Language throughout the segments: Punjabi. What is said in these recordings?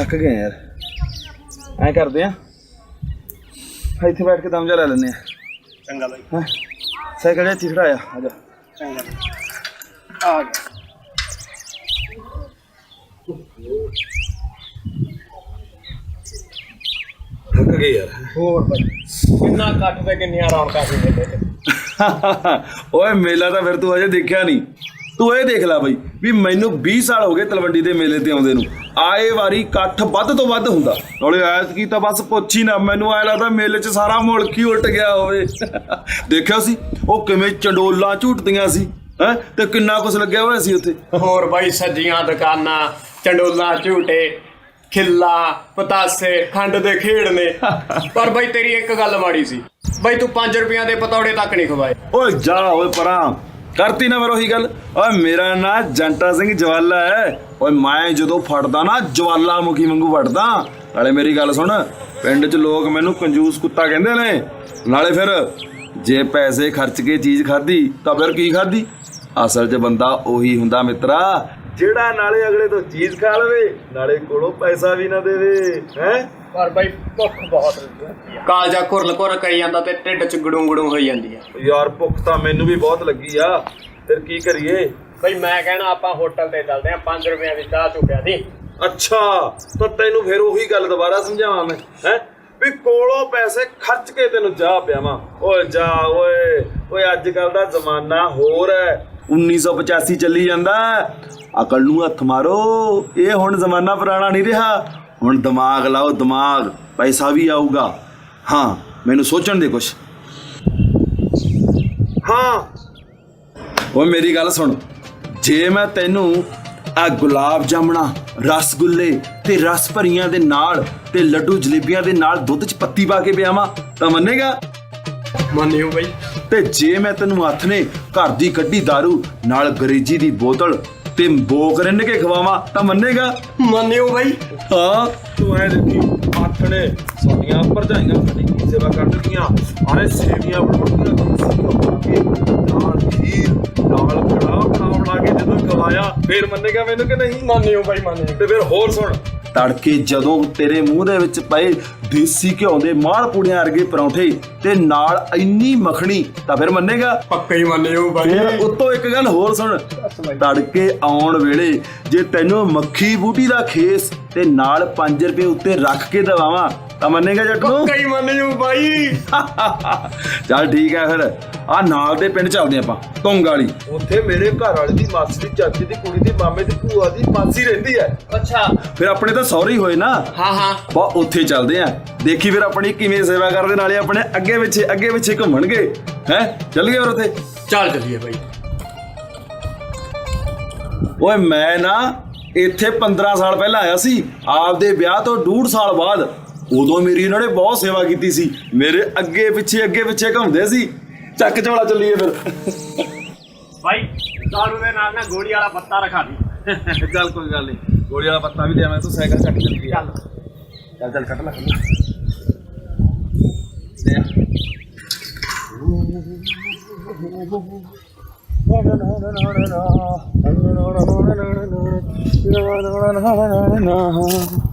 ਥੱਕ ਗਏ ਯਾਰ। ਐਂ ਕਰਦੇ ਆ। ਇੱਥੇ ਬੈਠ ਕੇ ਦਮ ਜਾ ਲੈ ਲੈਨੇ ਆ। ਚੰਗਾ ਬਾਈ। ਹਾਂ ਸਾਈਕਲ ਇੱਥੇ ਖੜਾਇਆ ਆ ਜਾ। ਚੰਗਾ ਆ ਗਿਆ। ਥੱਕ ਗਏ ਯਾਰ। ਹੋਰ ਬਾਈ। ਕਿੰਨਾ ਕੱਟ ਤੇ ਕਿੰਨੀਆਂ ਰੌਣਕਾਂ ਸੀ ਮੇਲੇ ਤੇ। ਓਏ ਮੇਲਾ ਤਾਂ ਫਿਰ ਤੂੰ ਅਜੇ ਦੇਖਿਆ ਨਹੀਂ। ਤੂੰ ਇਹ ਦੇਖ ਲੈ ਬਈ ਵੀ ਮੈਨੂੰ 20 ਸਾਲ ਹੋ ਗਏ ਤਲਵੰਡੀ ਦੇ ਮੇਲੇ ਤੇ ਆਉਂਦੇ ਨੂੰ। ਆਏ ਵਾਰੀ ਇਕੱਠ ਵੱਧ ਤੋਂ ਵੱਧ ਹੁੰਦਾ। ਨਾਲੇ ਐਤ ਕੀ ਤਾਂ ਬਸ ਪੁੱਛ ਹੀ ਨਾ ਮੈਨੂੰ ਐ ਲੱਗਦਾ ਮੇਲੇ 'ਚ ਸਾਰਾ ਮੁਲਕ ਹੀ ਉਲਟ ਗਿਆ ਹੋਵੇ। ਦੇਖਿਆ ਸੀ ਉਹ ਕਿਵੇਂ ਚੰਡੋਲਾਂ ਝੂਟਦੀਆਂ ਸੀ ਹੈ? ਤੇ ਕਿੰਨਾ ਕੁਛ ਲੱਗਿਆ ਹੋਇਆ ਸੀ ਉੱਥੇ। ਹੋਰ ਬਾਈ ਸੱਜੀਆਂ ਦੁਕਾਨਾਂ ਚੰਡੋਲਾ ਝੂਟੇ ਖਿੱਲਾ ਪਤਾਸੇ ਖੰਡ ਦੇ ਖੇਡ ਨੇ। ਪਰ ਬਾਈ ਤੇਰੀ ਇੱਕ ਗੱਲ ਮਾੜੀ ਸੀ ਬਾਈ ਤੂੰ 5 ਰੁਪਈਆਂ ਦੇ ਪਤੌੜੇ ਤੱਕ ਨਹੀਂ ਖਵਾਏ। ਓਏ ਜਾ ਓਏ ਪਰਾਂ ਕਰਤੀ ਨਾ ਫਿਰ ਉਹੀ ਗੱਲ। ਓਏ ਮੇਰਾ ਨਾਂ ਜੰਟਾ ਸਿੰਘ ਜਵਾਲਾ ਹੈ। ਓਏ ਮੈਂ ਜਦੋਂ ਫੜਦਾ ਨਾ, ਜਵਾਲਾ ਮੁਖੀ ਵਾਂਗੂ ਫੜਦਾ ਨਾਲੇ ਮੇਰੀ ਗੱਲ ਸੁਣ, ਪਿੰਡ 'ਚ ਲੋਕ ਮੈਨੂੰ ਕੰਜੂਸ ਕੁੱਤਾ ਕਹਿੰਦੇ ਨੇ। ਨਾਲੇ ਫਿਰ ਜੇ ਪੈਸੇ ਖਰਚ ਕੇ ਚੀਜ਼ ਖਾਧੀ, ਤਾਂ ਫਿਰ ਕੀ ਖਾਧੀ? ਅਸਲ 'ਚ ਬੰਦਾ ਉਹੀ ਹੁੰਦਾ ਮਿੱਤਰਾ। ਜਿਹੜਾ ਨਾਲੇ ਅਗਲੇ ਤੋਂ ਚੀਜ਼ ਖਾ ਲਵੇ ਨਾਲੇ ਕੋਲੋਂ ਪੈਸਾ ਵੀ ਨਾ ਦੇਵੇ ਹੈ? ਪਰ ਬਾਈ ਭੁੱਖ ਬਹੁਤ ਲੱਗੀ ਆ। ਕਾਲਜਾ ਕੁਰਲ ਕੁਰ ਕਰੀ ਜਾਂਦਾ ਤੇ ਢਿੱਡ ਚ ਗੜੂੰ ਗੜੂੰ ਹੋਈ ਜਾਂਦੀ ਆ। ਯਾਰ ਭੁੱਖ ਤਾਂ ਮੈਨੂੰ ਵੀ ਬਹੁਤ ਲੱਗੀ ਆ। ਫਿਰ ਕੀ ਕਰੀਏ? ਬਈ ਮੈਂ ਕਹਿਣਾ ਆਪਾਂ ਹੋਟਲ ਤੇ ਚੱਲਦੇ ਆਂ 5 ਰੁਪਈਆਂ ਦੀ ਚਾਹ ਚੁੱਕਿਆ ਦੀ ਅੱਛਾ ਤਾਂ ਤੈਨੂੰ ਫਿਰ ਉਹੀ ਗੱਲ ਦੁਬਾਰਾ ਸਮਝਾਵਾਂ ਮੈਂ ਹੈ? ਵੀ ਕੋਲੋਂ ਪੈਸੇ ਖਰਚ ਕੇ ਤੈਨੂੰ ਜਾ ਪਿਆਵਾਂ। ਓਏ ਜਾ ਓਏ ਓਏ ਅੱਜ ਕੱਲ ਦਾ ਜ਼ਮਾਨਾ ਹੋਰ ਹੈ 1985 ਚੱਲੀ ਜਾਂਦਾ। ਅਕਲ ਨੂੰ ਹੱਥ ਮਾਰੋ। ਇਹ ਹੁਣ ਜ਼ਮਾਨਾ ਪੁਰਾਣਾ ਨਹੀਂ ਰਿਹਾ। ਹੁਣ ਦਿਮਾਗ ਲਾਓ ਦਿਮਾਗ। ਪੈਸਾ ਵੀ ਆਊਗਾ। ਹਾਂ ਮੈਨੂੰ ਸੋਚਣ ਦੇ ਕੁਛ। ਹਾਂ। ਓਏ ਮੇਰੀ ਗੱਲ ਸੁਣ। ਜੇ ਮੈਂ ਤੈਨੂੰ ਆ ਗੁਲਾਬ ਜਾਮਣਾ ਰਸਗੁੱਲੇ ਤੇ ਰਸ ਭਰੀਆਂ ਦੇ ਨਾਲ ਤੇ ਲੱਡੂ ਜਲੇਬੀਆਂ ਦੇ ਨਾਲ ਦੁੱਧ 'ਚ ਪੱਤੀ ਪਾ ਕੇ ਪਿਆਵਾਂ ਤਾਂ ਮੰਨੇਗਾ? ਮੰਨਿਓ ਬਈ। ਤੇ ਜੇ ਮੈਂ ਤੈਨੂੰ ਹੱਥ ਨੇ ਘਰ ਦੀ ਕੱਢੀ दारू ਨਾਲ ਗਰੇਜੀ ਦੀ ਬੋਤਲ ਤੇ ਬੋਕ ਰਿੰਨ ਕੇ ਖਵਾਵਾਂ ਤਾਂ ਮੰਨੇਗਾ? ਮੰਨਿਓ ਬਈ। ਹਾਂ। ਤੂੰ ਐ ਦੇਖੀ ਨੇ ਸਾਡੀਆਂ ਭਰਜਾਈਆਂ ਸਾਡੀ ਕੀ ਸੇਵਾ ਕਰਦੀਆਂ ਆਰੇ ਸੇਵੀਆਂ ਬਣਾਉਣੀਆਂ ਖੀਰ ਨਾਲ ਖੀਰ ਬਣਾ ਬਣਾ ਕੇ ਜਦੋਂ ਖਵਾਇਆ ਫੇਰ ਮੰਨੇਗਾ ਮੈਨੂੰ ਕਿ ਨਹੀਂ? ਮੰਨਿਓ ਬਈ ਮੰਨਿਓ। ਤੇ ਫਿਰ ਹੋਰ ਸੁਣ। ਤੜਕੇ ਜਦੋਂ ਤੇਰੇ ਮੂੰਹ ਦੇ ਵਿੱਚ ਪਏ ਦੇਸੀ ਘਿਓ ਦੇ ਮਾਲ ਪੂੜੀਆਂ ਵਰਗੇ ਪਰੌਂਠੇ ਤੇ ਨਾਲ ਇੰਨੀ ਮੱਖਣੀ ਤਾਂ ਫਿਰ ਮੰਨੇਗਾ? ਪੱਕਾ ਹੀ ਮੰਨਿਓ ਬਈ ਫਿਰ ਉਤੋਂ ਇੱਕ ਗੱਲ ਹੋਰ ਸੁਣ। ਤੜਕੇ ਆਉਣ ਵੇਲੇ ਜੇ ਤੈਨੂੰ ਮੱਖੀ ਬੂਟੀ ਦਾ ਖੇਸ ਤੇ ਨਾਲ 5 ਰੁਪਏ ਉੱਤੇ ਰੱਖ ਕੇ ਦਵਾਵਾਂ ਤਾਂ ਮੰਨੇਗਾ ਜੱਟ ਨੂੰ? ਪੱਕਾ ਹੀ ਮੰਨਿਓ ਬਾਈ। ਚੱਲ ਠੀਕ ਹੈ ਫਿਰ। ਆ ਨਾਲ ਦੇ ਪਿੰਡ ਚੱਲਦੇ ਆਪਾਂ ਤੁੰਗ ਵਾਲੀ। ਉੱਥੇ ਮੇਰੇ ਘਰ ਵਾਲੇ ਦੀ ਮਾਸੀ ਦੀ ਚਾਚੀ ਦੀ ਕੁੜੀ ਦੀ ਮਾਮੇ ਦੀ ਭੂਆ ਦੀ ਮਾਸੀ ਰਹਿੰਦੀ ਹੈ। ਅੱਛਾ। ਫਿਰ ਆਪਣੇ ਤਾਂ ਸਹੁਰੇ ਹੀ ਹੋਏ ਨਾ। ਹਾਂ ਹਾਂ। ਬਾ ਉੱਥੇ ਚੱਲਦੇ ਆ। ਦੇਖੀ ਫਿਰ ਆਪਣੀ ਕਿਵੇਂ ਸੇਵਾ ਕਰਦੇ ਨਾਲੇ ਆਪਣੇ ਅੱਗੇ ਪਿੱਛੇ ਅੱਗੇ ਪਿੱਛੇ ਘੁੰਮਣਗੇ। ਹੈ? ਚੱਲੀਏ ਫਿਰ ਉੱਥੇ? ਚੱਲ ਚੱਲੀਏ ਬਾਈ। ਓਏ ਮੈਂ ਨਾ ਇੱਥੇ 15 ਸਾਲ ਪਹਿਲਾਂ ਆਇਆ ਸੀ। ਆਪਦੇ ਵਿਆਹ ਤੋਂ ਡੂਢ ਸਾਲ ਬਾਅਦ ਉਦੋਂ ਮੇਰੀ ਇਹਨਾਂ ਨੇ ਬਹੁਤ ਸੇਵਾ ਕੀਤੀ ਸੀ ਮੇਰੇ ਅੱਗੇ ਪਿੱਛੇ ਅੱਗੇ ਪਿੱਛੇ ਘੁੰਮਦੇ ਸੀ ਚੱਕ ਝੋਲਾ ਚੱਲੀਏ ਫਿਰ ਬਾਈ ਦਾਰੂ ਦੇ ਨਾਲ ਨਾ ਗੋਲੀ ਵਾਲਾ ਪੱਤਾ ਰਖਾ ਦੀ ਚੱਲ ਕੋਈ ਗੱਲ ਨਹੀਂ ਗੋਲੀ ਵਾਲਾ ਪੱਤਾ ਵੀ ਲਿਆ ਮੈਂ ਤੂੰ ਸਾਈਕਲ ਚੱਕ ਚੱਲੀ ਚੱਲ ਚੱਲ ਚੱਲ ਕੱਟ ਲੈ ਦੇ ਲੈ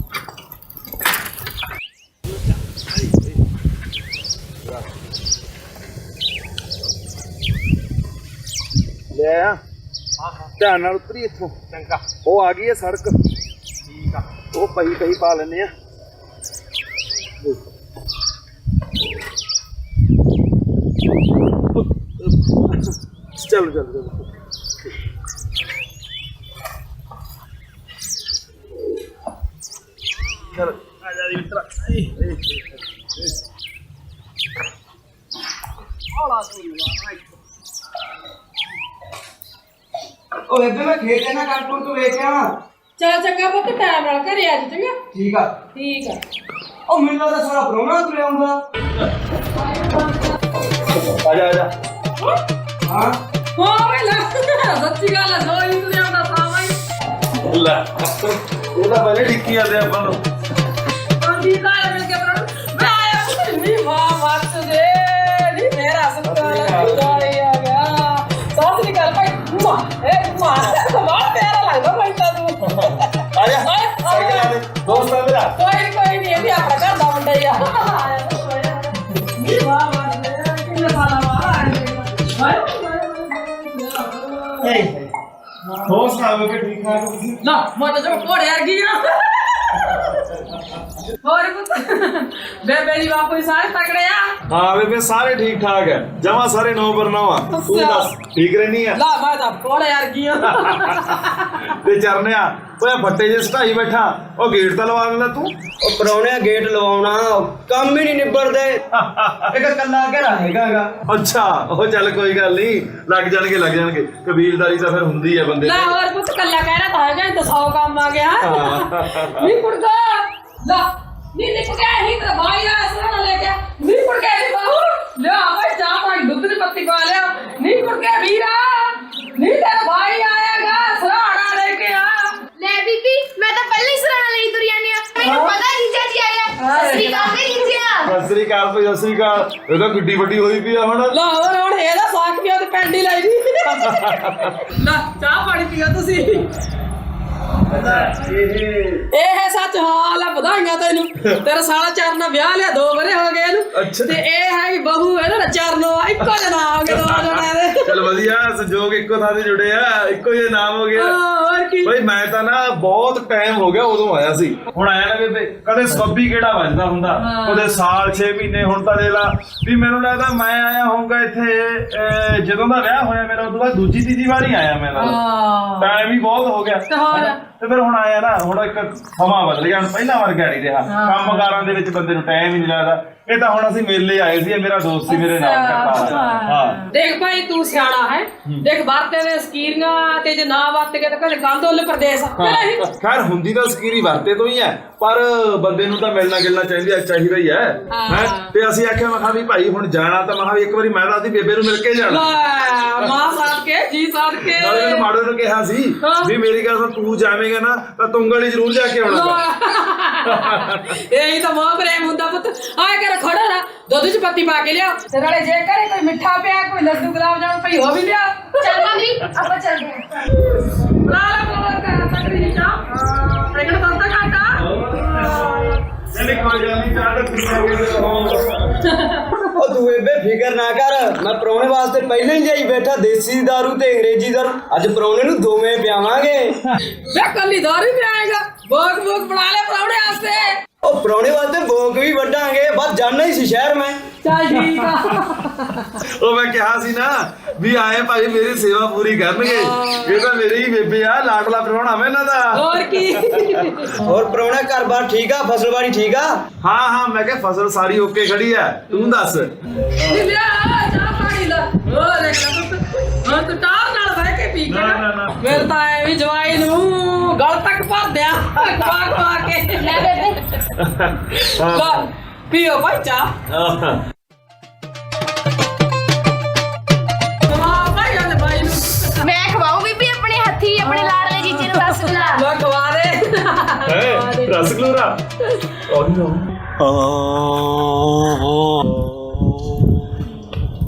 ਆ ਹਾਂ ਹਾਂ ਧਿਆਨ ਨਾਲ ਉਤਰੀ ਇੱਥੋਂ। ਚੰਗਾ। ਉਹ ਆ ਗਈ ਹੈ ਸੜਕ। ਠੀਕ ਆ। ਉਹ ਪਈ ਪਈ ਪਾ ਲੈਨੇ ਆ ਚੱਲ ਚੱਲ ਚੱਲ। ਚੱਲ। ਆ ਜਾ ਦੀ ਮਿੱਤਰਾ ਉਹ ਬੇਬੇ ਮੈਂ ਖੇਤ ਜਾਣਾ ਕਾਰਟੂਨ ਤੋਂ ਵੇਖ ਆਵਾਂ ਚੱਲ ਚੰਗਾ ਪੁੱਤ ਟਾਈਮ ਨਾਲ ਘਰੇ ਆ ਜੀ ਚੰਗਾ ਠੀਕ ਆ ਠੀਕ ਆ ਉਹ ਮੈਨੂੰ ਤਾਂ ਸਾਰਾ ਪ੍ਰੋਗਰਾਮ ਤੁਰਿਆ ਆਉਂਦਾ ਆ ਜਾ ਆ ਜਾ ਹਾਂ ਹਾਂ ਵੇ ਲੈ ਸੱਚੀ ਗੱਲ ਆ ਦੋ ਹੀ ਤੁਰਿਆ ਦਾ ਸਾਵਾ ਹੀ ਲੈ ਇਹ ਤਾਂ ਪਹਿਲੇ ਡਿੱਕੀ ਜਾਂਦੇ ਆਪਾਂ ਨੂੰ ਕੰਦੀ ਦਾ ਮਿਲ ਹੋਰ ਸੁਣਾਓ ਕਿ ਠੀਕ ਠਾਕ ਤੁਸੀਂ? ਨਾ ਮੈਂ ਹੋਰ ਪੁੱਤ? ਬੇਬੇ ਜੀ ਬਾਪੂ ਜੀ ਸਾਰੇ ਤਕੜੇ ਆ? ਹਾਂ ਬੇਬੇ ਸਾਰੇ ਠੀਕ ਠਾਕ ਹੈ। ਜਮਾ ਸਾਰੇ ਨੌ ਪਰ ਨੌ ਆ। ਤੂੰ ਅੱਛਾ। ਦੱਸ ਠੀਕ ਰਹਿਨੀ ਆ? ਲਾ ਮੈਂ ਤਾਂ ਕੋੜੇ ਆ ਗਈ ਆ। ਤੇ ਚਰਨਿਆ ਓਏ ਫੱਟੇ ਜੇ ਸਟਾਈ ਬੈਠਾ। ਉਹ ਗੇਟ ਤਾਂ ਲਵਾ ਦਿੰਦਾ ਤੂੰ। ਉਹ ਪਰੌਣਿਆ ਗੇਟ ਲਵਾਉਣਾ ਕੰਮ ਹੀ ਨਹੀਂ ਨਿਬੜਦੇ। ਇੱਕ ਕੱਲਾ ਘਰਾ ਹੈਗਾਗਾ ਅੱਛਾ ਉਹ ਚੱਲ ਕੋਈ ਗੱਲ ਨਹੀਂ ਲੱਗ ਜਾਣਗੇ ਲੱਗ ਜਾਣਗੇ। ਕਬੀਲਦਾਰੀ ਤਾਂ ਫਿਰ ਹੁੰਦੀ ਹੈ ਬੰਦੇ ਲੈ ਦੀ। ਹੋਰ ਪੁੱਤ ਕੱਲਾ ਕਹਿਣਾ ਤਾਂ ਹੈਗਾ ਤਾਂ ਸੌ ਕੰਮ ਆ ਗਿਆ। ਨਹੀਂ ਕੁੜਗਾ ਲਾ ਨਹੀਂ ਨਿਕ ਗਿਆ ਹੀ ਤੇ ਭਾਈ ਆ ਸਣਾ ਲੈ ਕੇ। ਨਹੀਂ ਕੁੜ ਗਿਆ ਜੀ ਬਾਹੂ। ਲਿਆ ਭਾਈ ਚਾਹ ਪਾਣੀ ਦੁੱਧ ਦੀ ਪੱਤੀ ਪਾ ਲਿਆ। ਨਹੀਂ ਕੁੜ ਗਿਆ ਵੀਰਾ। ਨਹੀਂ ਤੇਰਾ ਭਾਈ ਆਏਗਾ ਸਰਾਣਾ ਲੈ ਕੇ ਆ। ਲੈ ਬੀਬੀ ਮੈਂ ਤਾਂ ਪਹਿਲਾਂ ਹੀ ਸਰਾਣਾ ਲਈ ਤੁਰੀ ਜਾਂਦੀ ਆ ਮੈਨੂੰ ਪਤਾ ਜੀਜਾ ਜੀ ਆਇਆ। ਸਤਿ ਸ੍ਰੀ ਅਕਾਲ ਮੇਰੀ ਜੀਜਾ ਸਤਿ ਸ੍ਰੀ ਅਕਾਲ ਭਾਈ ਸਤਿ ਸ੍ਰੀ ਅਕਾਲ। ਇਹ ਤਾਂ ਗੁੱਡੀ ਵੱਡੀ ਹੋਈ ਪਈ ਆ ਹੁਣ। ਲਾ ਹੋਰ ਹੁਣ ਇਹਦਾ ਸਾਖ ਪਿਆ ਤੇ ਪੈਂਡੀ ਲਾਈ ਦੀ। ਲਾ ਚਾਹ ਪਾਣੀ ਪੀਓ ਤੁਸੀਂ। ਇਹ ਹੈ ਸੱਚ ਹਾਲ ਆ ਵਧਾਈਆਂ ਤੈਨੂੰ। ਤੇਰਾ ਸਾਲਾ ਚਰਨ ਵਿਆਹ ਲਿਆ ਦੋ ਵਰੇ ਹੋ ਗਏ ਇਹਨੂੰ। ਤੇ ਇਹ ਹੈ ਬਹੂ ਹੈ ਨਾ ਚਰਨੋ ਇੱਕੋ ਜਿਹਾ ਨਾਮ ਹੋ ਜਣਿਆਂ ਦੇ ਚਲ ਵਧੀਆ ਸੰਜੋਗ ਇੱਕੋ ਥਾਂ ਤੇ ਜੁੜੇ ਆ ਇੱਕੋ ਜਿਹਾ ਨਾਮ ਹੋ ਗਿਆ ਹਾਂ, ਹੋਰ ਕੀ? ਬਈ ਮੈਂ ਤਾਂ ਨਾ ਬਹੁਤ ਟਾਈਮ ਹੋ ਗਿਆ ਉਦੋਂ ਆਇਆ ਸੀ। ਹੁਣ ਆਇਆ ਨਾ ਬੇਬੇ ਕਦੇ ਸੱਬੀ ਕਿਹੜਾ ਵੱਜਦਾ ਹੁੰਦਾ? ਹਾਂ। ਕਦੇ ਸਾਲ 6 ਮਹੀਨੇ ਹੁਣ ਤਾਂ ਦੇ ਲਾ ਵੀ ਮੈਨੂੰ ਲੱਗਦਾ ਮੈਂ ਆਇਆ ਹੋਊਗਾ ਇੱਥੇ ਜਦੋਂ ਦਾ ਵਿਆਹ ਹੋਇਆ ਮੇਰਾ ਉਦੋਂ ਬਾਅਦ ਦੂਜੀ ਤੀਜੀ ਵਾਰੀ ਆਇਆ ਮੈਂ ਨਾਲ। ਹਾਂ। ਟਾਈਮ ਹੀ ਬਹੁਤ ਹੋ ਗਿਆ। ਤੇ ਫਿਰ ਹੁਣ ਆਇਆ ਨਾ ਹੁਣ ਇੱਕ ਸਮਾਂ ਬਦਲ ਗਿਆ ਪਹਿਲਾਂ ਵਰਗਾ ਨਹੀਂ ਰਿਹਾ। ਹਾਂ। ਕੰਮਕਾਰਾਂ ਦੇ ਵਿੱਚ ਬੰਦੇ ਨੂੰ ਟਾਈਮ ਹੀ ਨਹੀਂ ਲੱਗਦਾ। ਇਹ ਤਾਂ ਹੁਣ ਅਸੀਂ ਮੇਲੇ ਆਏ ਸੀ ਇਹ ਮੇਰਾ ਦੋਸਤ ਸੀ ਮੇਰੇ ਨਾਲ ਕਰਦਾ ਹਾਂ। ਦੇਖ ਭਾਈ ਤੂੰ ਸਿਆਣਾ ਹੈ। ਦੇਖ ਵਰਤੇ ਦੇ ਸਕੀਰੀਆਂ ਤੇ ਜੇ ਨਾ ਵਰਤ ਕੇ ਤਾਂ ਕਦੇ ਗੰਦੋਲ ਪ੍ਰਦੇਸ਼। ਖੈਰ ਹੁੰਦੀ ਤਾਂ ਸਕੀਰੀ ਵਰਤੇ ਤੋਂ ਹੀ ਹੈ ਪਰ ਬੰਦੇ ਨੂੰ ਤਾਂ ਮਿਲਣਾ ਗਿਲਣਾ ਚਾਹੀਦਾ ਚਾਹੀਦਾ ਹੀ ਹੈ। ਹਾਂ। ਤੇ ਅਸੀਂ ਆਖਿਆ ਮੈਂ ਕਿਹਾ ਵੀ ਭਾਈ ਹੁਣ ਜਾਣਾ ਤਾਂ ਮੈਂ ਕਿਹਾ ਵੀ ਇੱਕ ਵਾਰੀ ਮੈਂ ਤਾਂ ਬੇਬੇ ਨੂੰ ਮਿਲ ਕੇ ਜਾਣਾ। ਮਾਂ ਸਾਥ ਕੇ ਜੀ ਸਾਥ ਕੇ। ਨਾਲੇ ਮੈਨੂੰ ਮਾੜੋ ਨੂੰ ਕਿਹਾ ਸੀ। ਵੀ ਮੇਰੀ ਗੱਲ ਸੁਣ ਤੂੰ ਜਾਵੇਂਗਾ ਨਾ ਤਾਂ ਤੁੰਗਲ ਹੀ ਜ਼ਰੂਰ ਜਾ ਕੇ ਆਉਣਾ। ਇਹ ਤਾਂ ਮਾਂ ਪ੍ਰੇਮ ਹੁੰਦਾ ਪੁੱਤ। ਆਏ ਕਰ ਖੜਾ ਨਾ ਦੁੱਧ ਚ ਪੱਤੀ ਪਾ ਕੇ ਲਿਆ। ਤੇ ਨਾਲੇ ਜੇ ਕਰੇ ਕੋਈ ਮਿੱਠਾ ਪਿਆ ਕੋਈ ਲੱਡੂ ਗੁਲਾਬ ਜਾਮੁਨ ਭਈ ਹੋ ਵੀ ਲਿਆ। ਚੱਲ ਮੰਮੀ। ਆਪਾਂ ਚੱਲਦੇ ਹਾਂ। ਲਾ ਲਾ ਬੋਲ ਕਰ ਤਕੜੀ ਜੀ ਚਾਹ। ਪ੍ਰੇਗਣ ਤਾਂ ਤਾਂ ਘਾਟਾ ਨਹੀਂ ਕੋਈ ਨਹੀਂ ਚਾਹ ਤਾਂ ਪੀਵਾਂਗੇ ਉਹ ਤੂੰ ਬੇਬੇ ਫਿਕਰ ਨਾ ਕਰ ਮੈਂ ਪਰੌਣੇ ਵਾਸਤੇ ਪਹਿਲਾਂ ਹੀ ਲਈ ਬੈਠਾ ਦੇਸੀ ਦਾਰੂ ਤੇ ਅੰਗਰੇਜ਼ੀ ਦਾਰੂ। ਅੱਜ ਪਰੌਣੇ ਨੂੰ ਦੋਵੇਂ ਪਿਆਵਾਂਗੇ। ਵੇ ਕੱਲੀ ਦਾਰੂ ਵੀ ਆਏਗਾ ਭੋਗ ਭੋਗ ਬਣਾ ਲੈ ਪਰਾਉਣੇ ਵਾਸਤੇ। ਉਹ ਪਰੌਣੇ ਵਾਸਤੇ ਭੋਗ ਵੀ ਵੱਢਾਂਗੇ ਬਸ ਜਾਣਾ ਹੀ ਸੀ ਸ਼ਹਿਰ ਮੈਂ। ਚੱਲ ਠੀਕ ਆ। ਉਹ ਮੈਂ ਕਿਹਾ ਸੀ ਨਾ ਵੀ ਆਏ ਭਾਈ ਮੇਰੀ ਸੇਵਾ ਪੂਰੀ ਕਰਨਗੇ। ਇਹ ਤਾਂ ਮੇਰੀ ਹੀ ਬੇਬੇ ਆ ਲਾਡਲਾ ਪ੍ਰਾਹੁਣਾ ਮੈਂ ਇਹਨਾਂ ਦਾ। ਹੋਰ ਕੀ? ਹੋਰ ਪਰੌਣਾ ਘਰ-ਬਾਰ ਠੀਕ ਆ? ਫਸਲਬਾੜੀ ਠੀਕ ਆ? ਹਾਂ ਹਾਂ ਮੈਂ ਕਿਹਾ ਫਸਲ ਸਾਰੀ ਓਕੇ ਖੜੀ ਆ। ਤੂੰ ਦੱਸ। ਲਿਆ ਚਾਹ ਪਾਣੀ ਲਾ ਹੋਰ ਦੇਖ ਲੈ ਪੁੱਤ। ਹਾਂ ਤੂੰ ਟਾਰ ਨਾਲ ਬਹਿ ਕੇ ਪੀ ਕੇ ਨਾ, ਨਾ, ਨਾ। ਫਿਰ ਤਾਂ ਐਵੇਂ ਜਵਾਈ ਨੂੰ ਗਲ ਤੱਕ ਭਰ ਦਿਆਂ। ਖਵਾ ਖਵਾ ਕੇ। ਲੈ ਬੇਬੇ ਉਹਨੇ ਭਾਈ ਨੂੰ ਮੈਂ ਖਵਾਉਂ ਬੀਬੀ ਆਪਣੇ ਹੱਥੀ ਆਪਣੇ ਲਾੜਲੇ ਜੀਜੇ ਨੂੰ ਰਸਗੁੱਲਾ ਲੈ ਖਵਾ ਦੇ ਹੈ ਰਸਗੁੱਲਾ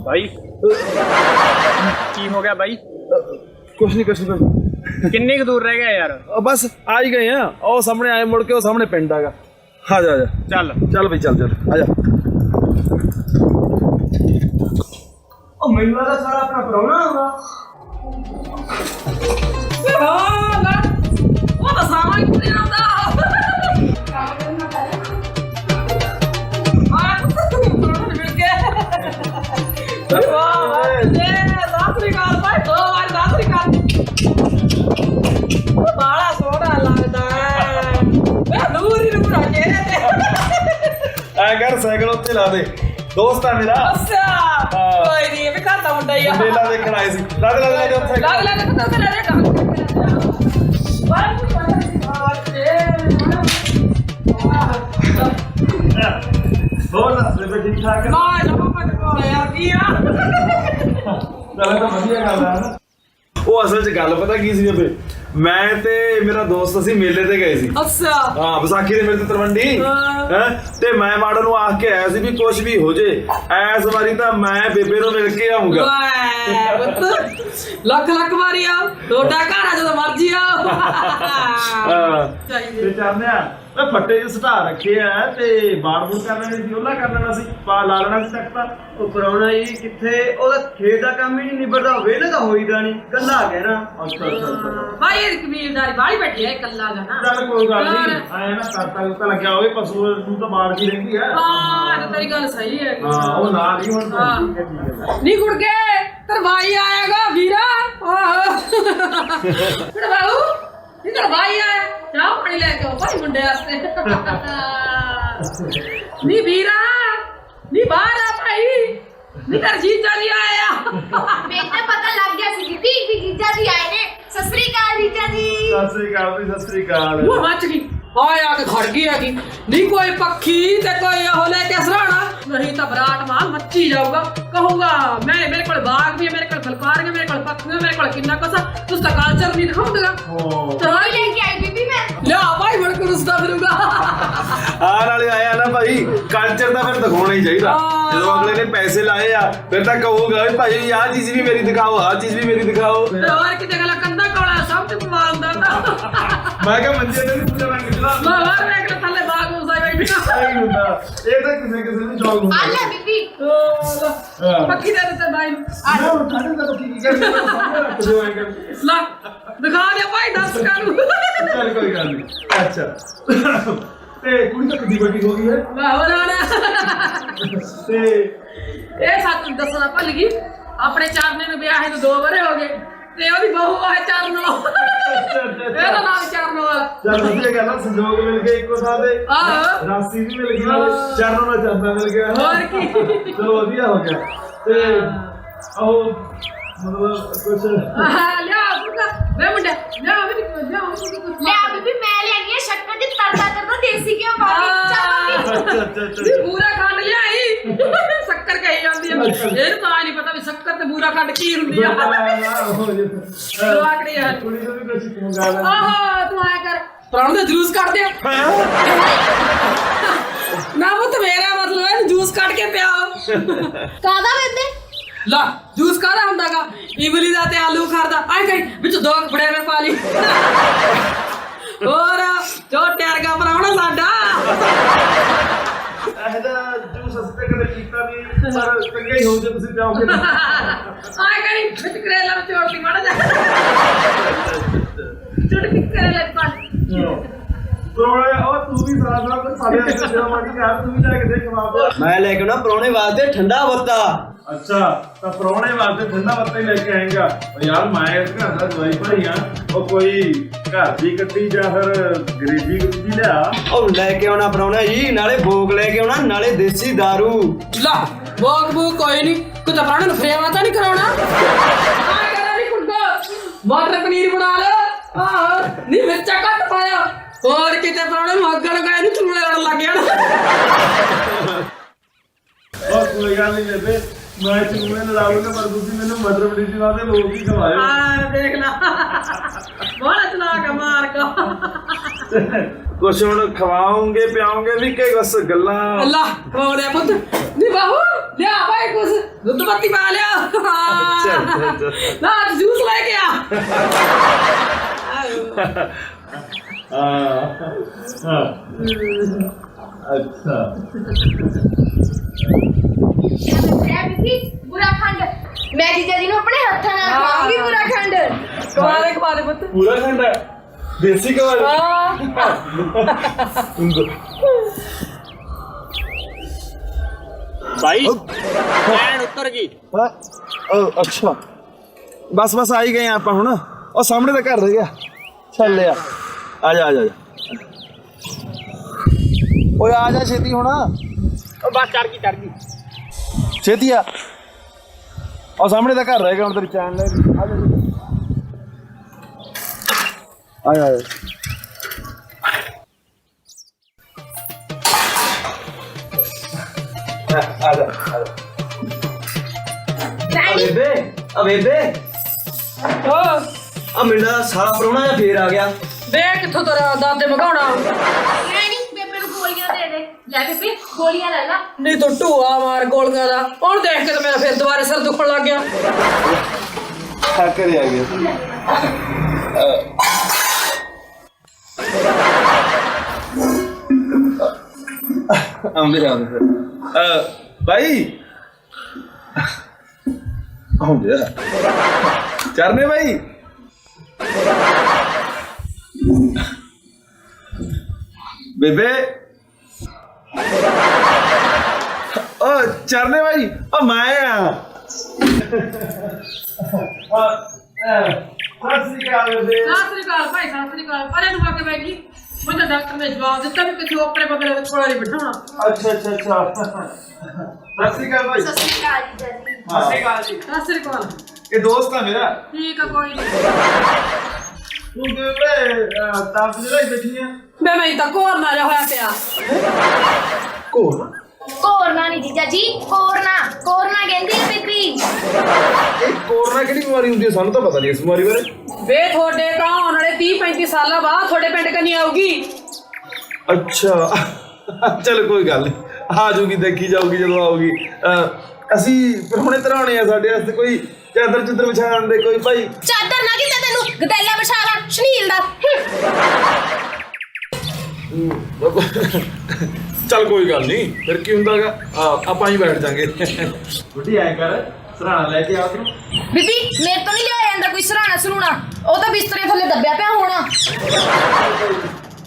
ਭਾਈ ਕੀ ਹੋ ਗਿਆ ਭਾਈ ਕੁਛ ਨਹੀਂ ਕੁਛ ਨਹੀਂ ਕਿੰਨੀ ਕੁ ਦੂਰ ਰਹਿ ਗਿਆ ਯਾਰ ਬਸ ਆ ਹੀ ਗਏ ਆ ਉਹ ਸਾਹਮਣੇ ਆਏ ਮੁੜ ਕੇ ਉਹ ਸਾਹਮਣੇ ਪਿੰਡ ਆਗਾ ਆ ਜਾ ਆ ਜਾ। ਚੱਲ। ਚੱਲ ਬਈ ਚੱਲ ਚੱਲ। ਆ ਜਾ। ਉਹ ਮੈਨੂੰ ਲੱਗਦਾ ਸਾਰਾ ਆਪਣਾ ਪਰੌਣਾ ਹੋਗਾ ਹਾਂ ਲੈ। ਉਹ ਤਾਂ ਸਾਵਾ ਹੀ ਆ ਮਿਲ ਗਿਆ। ਵਾਹ ਜੇ ਸਾਸਰੀ ਕਾਲ ਭਾਈ। ਦੋ ਵਾਰ ਸਾਸਰੀ ਕਾਲ ਬਾਲਾ ਨੂੰ ਚਿਹਰੇ ਤੇ ਐ ਕਰ ਸਾਈਕਲ ਉੱਤੇ ਲਾ ਦੇ। ਦੋਸਤ ਆ ਮੇਰਾ। ਅੱਛਾ ਕੋਈ ਨਹੀਂ ਇਹ ਵੀ ਘਰ ਦਾ ਮੁੰਡਾ ਹੀ ਆ। ਮੇਲਾ ਦੇਖਣ ਆਏ ਸੀ। ਲੱਗ ਲੱਗ ਲੱਗ ਉੱਥੇ। ਲੱਗ ਲੱਗ ਤੇ ਲੈ ਜਾ। ਹੋਰ ਦੱਸ ਬੇਬੇ ਠੀਕ ਠਾਕ? ਨਾ ਪਤ ਕੋਲ ਯਾਰ ਕੀ ਆ? ਚੱਲ ਤਾਂ ਵਧੀਆ ਗੱਲ ਆ। ਨਾ ਉਹ ਅਸਲ 'ਚ ਗੱਲ ਪਤਾ ਕੀ ਸੀ ਬੇਬੇ ਮੈਂ ਤੇ ਮੇਰਾ ਦੋਸਤ ਅਸੀਂ ਮੇਲੇ ਤੇ ਗਏ ਸੀ। ਅੱਛਾ। ਹਾਂ ਵਿਸਾਖੀ ਦੇ ਮੇਲੇ ਤੇ ਤਰਵੰਡੀ ਹਾਂ। ਹੈ? ਤੇ ਮੈਂ ਮਾਡਲ ਨੂੰ ਆਖ ਕੇ ਆਇਆ ਸੀ ਵੀ ਕੁਝ ਵੀ ਹੋ ਜੇ। ਐਸ ਵਾਰੀ ਤਾਂ ਮੈਂ ਬੇਬੇ ਨੂੰ ਮਿਲ ਕੇ ਆਉਂਗਾ ਵਾਹ ਪੁੱਤ। ਲੱਖ ਲੱਖ ਵਾਰੀ ਆ। ਤੁਹਾਡਾ ਘਰ ਆ ਜਦੋਂ ਮਰਜ਼ੀ ਆ। ਹਾਂ। ਚਾਹੀਦੀ। ਤੇ ਚਾਹਨਿਆ ਮੈਂ ਫੱਟੇ ਜਿ ਸਟਾ ਰੱਖੇ ਆ ਤੇ ਬਾੜ ਬੂੜ ਕਰ ਲੈਣੀ ਸੀ ਉਹਲਾ ਕਰ ਲੈਣਾ ਸੀ ਪਾ ਲਾ ਲੈਣਾ ਸੀ ਤੱਕ ਤਾਂ ਉਹ ਪ੍ਰਾਹੁਣਾ ਜੀ ਕਿੱਥੇ ਉਹਦਾ ਖੇਤ ਦਾ ਕੰਮ ਹੀ ਨਹੀਂ ਨਿਬੜਦਾ ਵੇਲੇ ਤਾਂ ਹੋਈਦਾ ਨਹੀਂ ਗੱਲਾਂ ਕਹਿਣਾ। ਅੱਛਾ ਅੱਛਾ ਅੱਛਾ। ਭਾਈ ਇਹ ਕਬੀਲਦਾਰੀ ਬਾਹਲੀ ਬੈਠੀ ਹੈ ਇਕੱਲਾ ਦਾ ਨਾ। ਚੱਲ ਕੋਈ ਗੱਲ ਨਹੀਂ। ਆਇਆ ਨਾ ਕਰਤਾ ਕੁਰਤਾ ਲੱਗਿਆ ਹੋਵੇ ਪਸ਼ੂ ਨੂੰ ਤਾਂ ਬਾੜ ਦੀ ਰਹਿੰਦੀ ਆ। ਹਾਂ ਇਹ ਤਾਂ ਤੇਰੀ ਗੱਲ ਸਹੀ ਹੈ। ਹਾਂ ਉਹ ਨਾਲ ਹੀ ਹੁਣ ਹਾਂ। ਠੀਕ ਹੈ ਠੀਕ ਹੈ ਨੀ ਕੁੜ ਕੇ ਤੇਰਾ ਭਾਈ ਆਏਗਾ ਵੀਰਾ। ਆਹੋ। ਤੇਰਾ ਬਾਬੂ ਨੀ ਤੇਰਾ ਭਾਈ ਆਇਆ ਚਾਹ ਪਾਣੀ ਲੈ ਕੇ ਆਓ ਭਾਈ ਮੁੰਡੇ ਵਾਸਤੇ। ਨੀ ਵੀਰਾ ਨੀ ਬਾਹਰ ਆ ਭਾਈ। ਨੀ ਤੇਰਾ ਜੀਜਾ ਨਹੀਂ ਆਇਆ ਮੈਨੂੰ ਤਾਂ ਪਤਾ ਲੱਗ ਗਿਆ ਸੀ ਬੀਬੀ ਕਿ ਜੀਜਾ ਜੀ ਆਏ ਨੇ। ਸਤਿ ਸ੍ਰੀ ਅਕਾਲ ਜੀਜਾ ਜੀ। ਸਤਿ ਸ੍ਰੀ ਅਕਾਲ ਜੀ ਸਤਿ ਸ੍ਰੀ ਅਕਾਲ। ਉਹ ਮੱਚ ਗਈ। ਆਇਆ ਕੇ ਖੜ ਗਈ ਹੈਗੀ। ਨਹੀਂ ਕੋਈ ਪੱਖੀ ਤੇ ਕੋਈ ਉਹ ਲੈ ਕੇ ਸਰਾਣਾ। ਨਹੀਂ ਤਾਂ ਬਰਾਟ ਮਾਲ ਮੱਚੀ ਜਾਊਗਾ। ਕਹੂਗਾ ਮੈਂ ਮੇਰੇ ਕੋਲ ਬਾਗ ਵੀ ਹੈ ਮੇਰੇ ਕੋਲ ਫਲਕਾਰ ਹੈ ਮੇਰੇ ਕੋਲ ਪੱਖੀਆਂ ਮੇਰੇ ਕੋਲ ਕਿੰਨਾ ਕੁਛ ਆ, ਤੁਸੀਂ ਤਾਂ ਕਲਚਰ ਨਹੀਂ ਦਿਖਾਉਂਦੇਗਾ ਰੋਈ ਲੈ ਕੇ ਆਈ ਬੀਬੀ ਮੈਂ। ਲਿਆ ਭਾਈ ਮੇਰੇ ਕੋਲ ਉਸਦਾ ਫਿਰੂਗਾ। ਆ ਨਾਲੇ ਆਇਆ ਨਾ ਭਾਈ ਕਲਚਰ ਤਾਂ ਫਿਰ ਦਿਖਾਉਣਾ ਹੀ ਚਾਹੀਦਾ। ਹਾਂ। ਜਦੋਂ ਅਗਲੇ ਨੇ ਪੈਸੇ ਲਾਏ ਆ ਫਿਰ ਤਾਂ ਕਹੂਗਾ ਵੀ ਭਾਈ ਆਹ ਚੀਜ਼ ਵੀ ਮੇਰੀ ਦਿਖਾਓ ਆਹ ਚੀਜ਼ ਵੀ ਮੇਰੀ ਦਿਖਾਓ। ਤੇ ਹੋਰ ਕਿਤੇ ਗਲਾ ਕੰਦਾ ਕੋਲਾ ਸਭ ਤੇ ਪਵਾਉਂਦਾ ਤਾਂ। ਮੈਂ ਕਿਹਾ ਮੰਜੇ ਤੇ ਨਹੀਂ ਪੂਜਾ ਰੰਗ ਚਲਾ ਮੈਂ ਹੋਰ ਵੇਖ ਲੈ ਥੱਲੇ ਬਾਗ ਉਸਦਾ ਹੀ ਬੈਠਾ ਨਹੀਂ ਹੁੰਦਾ? ਇਹ ਤਾਂ ਕਿਸੇ ਕਿਸੇ ਨੂੰ ਸ਼ੌਕ ਆ ਹੁੰਦਾ ਲੈ ਬੀਬੀ। ਉਹ ਲੈ, ਪੱਖੀ ਦੇ ਦਿੱਤੇ ਬਾਈ ਨੂੰ। ਨਾ ਉਹ ਸਾਡੇ ਤਾਂ ਕੀ ਕਰਦੇ ਨੇ ਸਾਹਮਣੇ ਰੱਖ ਦਿਓ ਐਂ ਕਰ ਲੈ ਦਿਖਾ ਦੇ ਭਾਈ ਦੱਸ ਕਰ ਚੱਲ ਕੋਈ ਗੱਲ ਨਹੀਂ। ਅੱਛਾ। ਤੇ ਕੁੜੀ ਤਾਂ ਕਿੱਡੀ ਵੱਡੀ ਹੋ ਗਈ ਹੈ। ਮੈਂ ਹੋਰ ਆਣਾ ਤੇ ਇਹ ਸੱਚ ਦੱਸਣਾ ਭੁੱਲ ਗਈ। ਆਪਣੇ ਚਾਰਨੇ ਨੂੰ ਵਿਆਹ ਨੂੰ ਦੋ ਵਰੇ ਹੋ ਗਏ। ਤੇ ਉਹਦੀ ਬਹੂ ਆ ਚਰਨੋ। ਇਹਦਾ ਨਾਮ ਚਰਨੋ ਆ। ਚੱਲ ਵਧੀਆ ਗੱਲ ਆ ਸੰਜੋਗ ਮਿਲ ਗਏ ਇੱਕੋ ਥਾਂ ਤੇ ਆਹੋ। ਰਾਸੀ ਵੀ ਮਿਲ ਗਈ ਨਾਲੇ ਚਰਨੋਂ ਨਾਲ ਚਰਨਾ ਮਿਲ ਗਿਆ। ਹੋਰ ਕੀ। ਚਲੋ ਵਧੀਆ ਹੋ ਗਿਆ। ਤੇ ਉਹ ਮਤਲਬ ਲਿਆ। ਵੇ ਮੁੰਡਾ ਲੈ ਆ ਬੀਬੀ ਮੈਂ ਲਿਆਈ ਹੈ ਸ਼ੱਕਰ ਦੀ ਤੜਕਾ ਕਰਦਾ ਦੇਸੀ ਘਿਓ ਪਾ ਕੇ ਚੱਲ ਬੀਬੀ। ਅੱਛਾ ਅੱਛਾ ਅੱਛਾ ਵੀ ਬੂਰਾ ਖੰਡ ਲਿਆਈ। ਸ਼ੱਕਰ ਕਹੀ ਜਾਂਦੀ ਆ। ਇਹ ਤਾਂ ਨਹੀਂ ਪਤਾ ਵੀ ਸ਼ੱਕਰ ਤੇ ਬੂਰਾ ਖੰਡ ਕੀ ਹੁੰਦੀ ਆ। ਜਵਾਕੜੀ ਆ। ਕੁੜੀ ਤੋਂ ਵੀ ਕੁਛ ਮੰਗਾ ਲੈ। ਆਹੋ ਤੂੰ ਆਇਆ ਕਰ। ਪ੍ਰਾਣ ਦਾ ਜੂਸ ਕੱਢ ਦੇ। ਨਾ ਉਹ ਤਾਂ ਮੇਰਾ ਮਤਲਬ ਹੈ ਜੂਸ ਕੱਢ ਕੇ ਪਿਆ ਕਾਦਾ ਬੇਬੇ ਲਾ ਜੂਸ ਕਾਹਦਾ ਹੁੰਦਾਗਾ? ਇਮਲੀ ਦਾ ਤੇ ਆਲੂ ਖਾਰ ਦਾ ਆਏ ਕਰੀ ਵਿੱਚ ਦੋ ਬੜੇ ਮੇ ਪਾ ਲਈ ਹੋਰ ਜੋ ਟੈਰਗਾ ਬਣਾਉਣਾ ਸਾਡਾ। ਇਹਦਾ ਜੂਸ ਅਸਤੇ ਕਦੇ ਪੀਤਾ ਨਹੀਂ ਪਰ ਚੰਗਾ ਹੀ ਹੋ ਜੇ ਤੁਸੀਂ ਤਾਂ। ਆਏ ਕਰੀ ਵਿੱਚ ਕਰੇਲਾ ਨੂੰ ਚੋੜਦੀ ਮਾੜਾ ਜਾ ਚੁਟਕੀ ਕਰੇਲਾ ਪਾ ਵੀ ਵੀ ਮੈਂ ਲੈ ਕੇ ਆਉਣਾ ਪ੍ਰਾਹੁਣੇ ਵਾਸਤੇ ਠੰਡਾ ਬੱਤਾ। ਅੱਛਾ ਤਾਂ ਪਰੌਣੇ ਵਾਸਤੇ ਠੰਡਾ ਬੱਤਾ ਹੀ ਲੈ ਕੇ ਆਏਗਾ। ਉਹ ਯਾਰ ਮੈਂ ਇਸ ਘਰ ਦਾ ਦਵਾਈ ਆ। ਉਹ ਕੋਈ ਘਰ ਦੀ ਕੱਟੀ ਜਾਂ ਫਿਰ ਗਰੀਬੀ ਗੁੱਜੀ ਲਿਆ? ਉਹ ਲੈ ਕੇ ਆਉਣਾ ਪ੍ਰਾਹੁਣਾ ਜੀ ਨਾਲੇ ਭੋਗ ਲੈ ਕੇ ਆਉਣਾ ਨਾਲੇ ਦੇਸੀ दारू ਲਾ ਬੋਗ ਬੂ ਕੋਈ ਨਹੀਂ ਤੂੰ ਤਾਂ ਪ੍ਰਾਣ ਨੂੰ ਫਰੇਵਾ ਤਾਂ ਨਹੀਂ ਕਰਾਉਣਾ। ਆ ਕਰਾ ਨਹੀਂ ਕੁੱਡਾ ਮਟਰ ਪਨੀਰ ਬਣਾ ਲੈ। ਆਹ ਨਹੀਂ ਮਿਰਚਾਂ ਘੱਟ ਪਾਇਆ। ਹੋਰ ਕਿਤੇ ਪ੍ਰਾਣ ਨੂੰ ਅੱਗ ਲਗਾਏ ਨਹੀਂ ਚੁੱਲ੍ਹੇ ਲੜਨ ਲੱਗ ਗਿਆ ਉਹ ਕੋਈ ਗੱਲ ਨਹੀਂ ਬੇਬੇ ਮੈਂ ਚੂਹੇ ਨਾਲ ਲਾਉਂਗਾ ਪਰ ਤੁਸੀਂ ਮੈਨੂੰ ਮਦਰ ਬੜੀ ਜੀ ਵਾਦੇ ਲੋਕ ਹੀ ਖਵਾਇਓ ਆ ਦੇਖ ਲਾ। ਬੜਾ ਚਲਾਕ ਮਾਰ ਕੋ ਕੁਛ ਹੁਣ ਖਵਾਉਂਗੇ ਪਿਆਉਂਗੇ ਵੀ ਕਿ ਬਸ ਗੱਲਾਂ। ਅੱਲਾ ਕੋੜੇ ਪੁੱਤ। ਨੀ ਬਾਹੂ ਲਿਆ ਭਾਈ ਕੁਛ। ਦੁੱਧ ਪੱਤੀ ਪਾ ਲਿਆ। ਨਾ ਜੂਸ ਲੈ ਕੇ ਆ। ਹਾਂ ਹਾਂ। ਅੱਛਾ। ਲੈ ਬੀਬੀ ਬੁਰਾ ਖੰਡ ਮੈਂ ਜੀਜਾ ਜੀ ਨੂੰ ਆਪਣੇ ਹੱਥਾਂ ਨਾਲ ਖਵਾਉਂਗੀ ਬੁਰਾ ਖੰਡ। ਕਮਾ ਦੇ ਕਮਾ ਦੇ ਪੁੱਤ। ਪੂਰਾ ਖੰਡਾ ਦੇਸੀ ਕਵਾਲ ਆ ਭਾਈ ਐਨ ਉੱਤਰ ਗਈ। ਅੱਛਾ। ਬਸ ਬਸ ਆ ਹੀ ਗਏ ਆਪਾਂ ਹੁਣ। ਉਹ ਸਾਹਮਣੇ ਦਾ ਘਰ ਰਹਿ ਗਿਆ। ਚੱਲ ਲਿਆ। ਆ ਜਾ ਆ ਜਾ ਆ ਜਾ। ਓਏ ਆ ਜਾ ਛੇਤੀ ਹੁਣ। ਉਹ ਬਸ ਚੜ ਗਈ ਚੜ ਗਈ। ਛੇਤੀ ਆ। ਉਹ ਸਾਹਮਣੇ ਦਾ ਘਰ ਰਹਿ ਗਿਆ ਹੁਣ ਤੇਰੀ ਚੈਨ ਲੈ। ਆ ਜਾ। ਆ ਜਾ ਆ ਜਾ ਆ ਜਾ। ਆ ਆ ਬੇਬੇ। ਆ ਆ ਮਿੰਡਾ ਸਾਰਾ ਪ੍ਰਾਹੁਣਾ ਜਿਹਾ ਫੇਰ ਆ ਗਿਆ। ਵੇ ਕਿੱਥੋਂ ਤੇਰਾ ਦਾਦੇ ਮਗਾਉਣਾ ਡੈਡੀ ਬੇਬੇ ਨੂੰ ਗੋਲੀਆਂ ਦੇ ਦੇ ਲੈ ਬੇਬੇ ਗੋਲੀਆਂ ਲੈ ਲਾ। ਨਹੀਂ ਤੂੰ ਢੂਆ ਮਾਰ ਗੋਲੀਆਂ ਦਾ। ਹੁਣ ਦੇਖ ਕੇ ਤਾਂ ਮੇਰਾ ਫਿਰ ਦੁਬਾਰਾ ਸਿਰ ਦੁਖਣ ਲੱਗ ਗਿਆ। ਥੱਕ ਰਿਹਾ ਗਿਆ ਆਉਂਦੇ ਆਉਂਦੇ ਫਿਰ। ਅ ਭਾਈ ਆਉਂਦੇ। ਆ ਚਰਨੇ ਭਾਈ ਬੇਬੇ। ਓ ਚਰਨੇ ਭਾਈ ਓ ਮੈਂ ਆ ਸਤਿ ਸ੍ਰੀ ਅਕਾਲ ਬੇਬੇ ਸਤਿ ਸ੍ਰੀ ਅਕਾਲ ਭਾਈ ਸਤਿ ਸ੍ਰੀ ਅਕਾਲ ਪਰੇ ਨੂੰ ਆ ਕੇ ਬੈਠੀ ਮੈਨੂੰ ਡਾਕਟਰ ਨੇ ਜਵਾਬ ਦਿੱਤਾ ਵੀ ਕਿਸੇ ਓਪਰੇ ਬਦਲੇ ਦੇ ਕੋਲ ਨਹੀਂ ਬਿਠਾਉਣਾ ਅੱਛਾ ਅੱਛਾ ਅੱਛਾ ਸਤਿ ਸ੍ਰੀ ਅਕਾਲ ਭਾਈ ਸਤਿ ਸ਼੍ਰੀ ਅਕਾਲ ਜੀ ਜੱਜੀ ਸਤਿ ਸ੍ਰੀ ਅਕਾਲ ਜੀ ਸਤਿ ਸ੍ਰੀ ਅਕਾਲ ਇਹ ਦੋਸਤ ਆ ਮੇਰਾ ਠੀਕ ਆ ਕੋਈ ਨਹੀਂ ਤੂੰ ਬੇਬੇ ਤਾਂ ਜਿਹੜਾ ਹੀ ਬੈਠੀ ਆ? ਮੈਂ ਮੈਂ ਤਾਂ ਕੋਰ ਨਾ ਜਿਹਾ ਹੋਇਆ ਪਿਆ। ਕੋਲ ਕੋਰਨਾ ਨਹੀਂ ਜੀਜਾ ਜੀ ਕੋਰਨਾ ਕੋਰਨਾ ਕਹਿੰਦੀ ਹੈ ਬੀਬੀ। ਇਹ ਕੋਰਨਾ ਕਿਹੜੀ ਬਿਮਾਰੀ ਹੁੰਦੀ ਹੈ ਸਾਨੂੰ ਤਾਂ ਪਤਾ ਨਹੀਂ ਇਸ ਬਿਮਾਰੀ ਬਾਰੇ। ਵੇ ਤੁਹਾਡੇ ਤਾਂ ਆਉਣ ਵਾਲੇ 30 35 ਸਾਲਾਂ ਬਾਅਦ ਤੁਹਾਡੇ ਪਿੰਡ ਕੰਨੀ ਆਊਗੀ। ਅੱਛਾ। ਚਲ ਕੋਈ ਗੱਲ ਨਹੀਂ ਆ ਜਾਊਗੀ ਦੇਖੀ ਜਾਊਗੀ ਜਦੋਂ ਆਊਗੀ। ਅਹ, ਅਸੀਂ ਪਰਹੁਣੇ ਤਰਾਉਣੇ ਆ ਸਾਡੇ ਵਾਸਤੇ ਕੋਈ ਚਾਦਰ ਚੁੱਦਰ ਵਿਛਾਉਣ ਦੇ ਕੋਈ ਭਾਈ। ਚਾਦਰ ਨਾ ਕਿਤੇ ਤੈਨੂੰ ਗਦੈਲਾ ਵਿਛਾ ਲਾ ਸ਼ਨੀਲ ਦਾ ਚਲ ਕੋਈ ਗੱਲ ਨਹੀਂ ਫਿਰ ਕੀ ਹੁੰਦਾਗਾ? ਆਪਾਂ ਹੀ ਬੈਠ ਜਾਾਂਗੇ। ਬੁੱਢੀ ਐ ਕਰ ਸਰਾਣਾ ਲੈ ਕੇ ਆ ਤੂੰ ਬੀਬੀ ਮੇਰੇ ਤੋਂ ਨਹੀਂ ਲਿਆ ਜਾਂਦਾ ਕੋਈ ਸਰਾਣਾ ਸਰੂਣਾ ਉਹ ਤਾਂ ਬਿਸਤਰੇ ਥੱਲੇ ਦੱਬਿਆ ਪਿਆ ਹੋਣਾ।